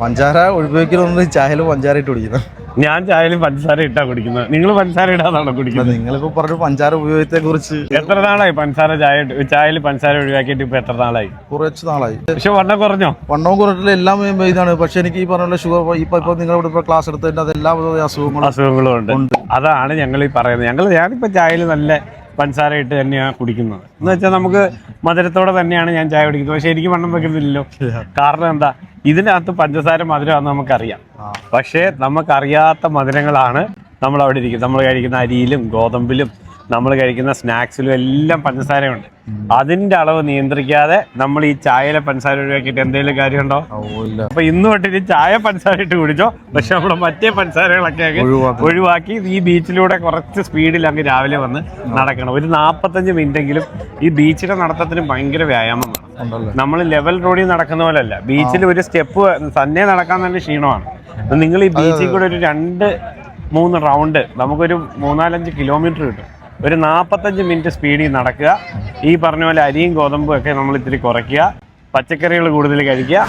പഞ്ചാര ഉപയോഗിക്കണമെന്ന് ചായയിൽ പഞ്ചാര ഇട്ട് കുടിക്കുന്നത് ഞാൻ ചായയിൽ പഞ്ചസാര ഇട്ടാ കുടിക്കുന്നത്. നിങ്ങൾ പഞ്ചസാര ഇടാതാണോ കുടിക്കുന്നത്? നിങ്ങളിപ്പോ പറഞ്ഞു പഞ്ചാര ഉപയോഗത്തെ കുറിച്ച് എത്ര നാളായി പഞ്ചസാര ചായ ചായയിൽ പഞ്ചസാര ഒഴിവാക്കിയിട്ട് ഇപ്പൊ എത്ര നാളായി? കുറച്ച് നാളായി. പക്ഷെ വണ്ണം കുറഞ്ഞോ? വണ്ണവും കുറഞ്ഞിട്ട് എല്ലാം ഇതാണ്. പക്ഷെ എനിക്ക് ഈ പറഞ്ഞ ഷുഗർ ഇപ്പൊ ഇപ്പൊ നിങ്ങൾ ഇപ്പൊ ക്ലാസ് എടുത്തതിന്റെ അത് എല്ലാ വിധ അസുഖങ്ങളും അസുഖങ്ങളും ഉണ്ട്. അതാണ് ഞങ്ങൾ ഈ പറയുന്നത്. ഞങ്ങൾ ഞാനിപ്പോ ചായയിൽ നല്ല പഞ്ചസാര ഇട്ട് തന്നെയാണ് കുടിക്കുന്നത്. എന്ന് വെച്ചാൽ നമുക്ക് മധുരത്തോടെ തന്നെയാണ് ഞാൻ ചായ കുടിക്കുന്നത്. പക്ഷെ എനിക്ക് വണ്ണം വെക്കുന്നില്ലല്ലോ. കാരണം എന്താ? ഇതിനകത്ത് പഞ്ചസാര മധുരമാണെന്ന് നമുക്കറിയാം. പക്ഷേ നമുക്കറിയാത്ത മധുരങ്ങളാണ് നമ്മൾ അവിടെ ഇരിക്കും നമ്മൾ കഴിക്കുന്ന അരിയിലും ഗോതമ്പിലും നമ്മൾ കഴിക്കുന്ന സ്നാക്സിലും എല്ലാം പഞ്ചസാരയുണ്ട്. അതിന്റെ അളവ് നിയന്ത്രിക്കാതെ നമ്മൾ ഈ ചായയിലെ പഞ്ചസാര ഒഴിവാക്കിയിട്ട് എന്തെങ്കിലും കാര്യമുണ്ടോ? അപ്പൊ ഇന്ന് തൊട്ടിട്ട് ചായ പഞ്ചസാര ഇട്ട് കുടിച്ചോ. പക്ഷെ നമ്മുടെ മറ്റേ പഞ്ചസാരകളൊക്കെ ഒഴിവാക്കി. ഈ ബീച്ചിലൂടെ കുറച്ച് സ്പീഡിൽ അങ്ങ് രാവിലെ വന്ന് നടക്കണം. ഒരു നാൽപ്പത്തഞ്ച് മിനിറ്റ് എങ്കിലും ഈ ബീച്ചിലെ നടത്തത്തിന് ഭയങ്കര വ്യായാമം നമ്മൾ ലെവൽ റോഡിൽ നടക്കുന്ന പോലെ അല്ല ബീച്ചിൽ ഒരു സ്റ്റെപ്പ് തന്നെ നടക്കാൻ തന്നെ ക്ഷീണമാണ്. നിങ്ങൾ ഈ ബീച്ചിൽ കൂടെ ഒരു രണ്ട് മൂന്ന് റൗണ്ട് നമുക്കൊരു മൂന്നാലഞ്ച് കിലോമീറ്റർ കിട്ടും. ഒരു നാൽപ്പത്തഞ്ച് മിനിറ്റ് സ്പീഡിൽ നടക്കുക. ഈ പറഞ്ഞ പോലെ അരിയും ഗോതമ്പും ഒക്കെ നമ്മൾ ഇത്തിരി കുറയ്ക്കുക. പച്ചക്കറികൾ കൂടുതൽ കഴിക്കുക.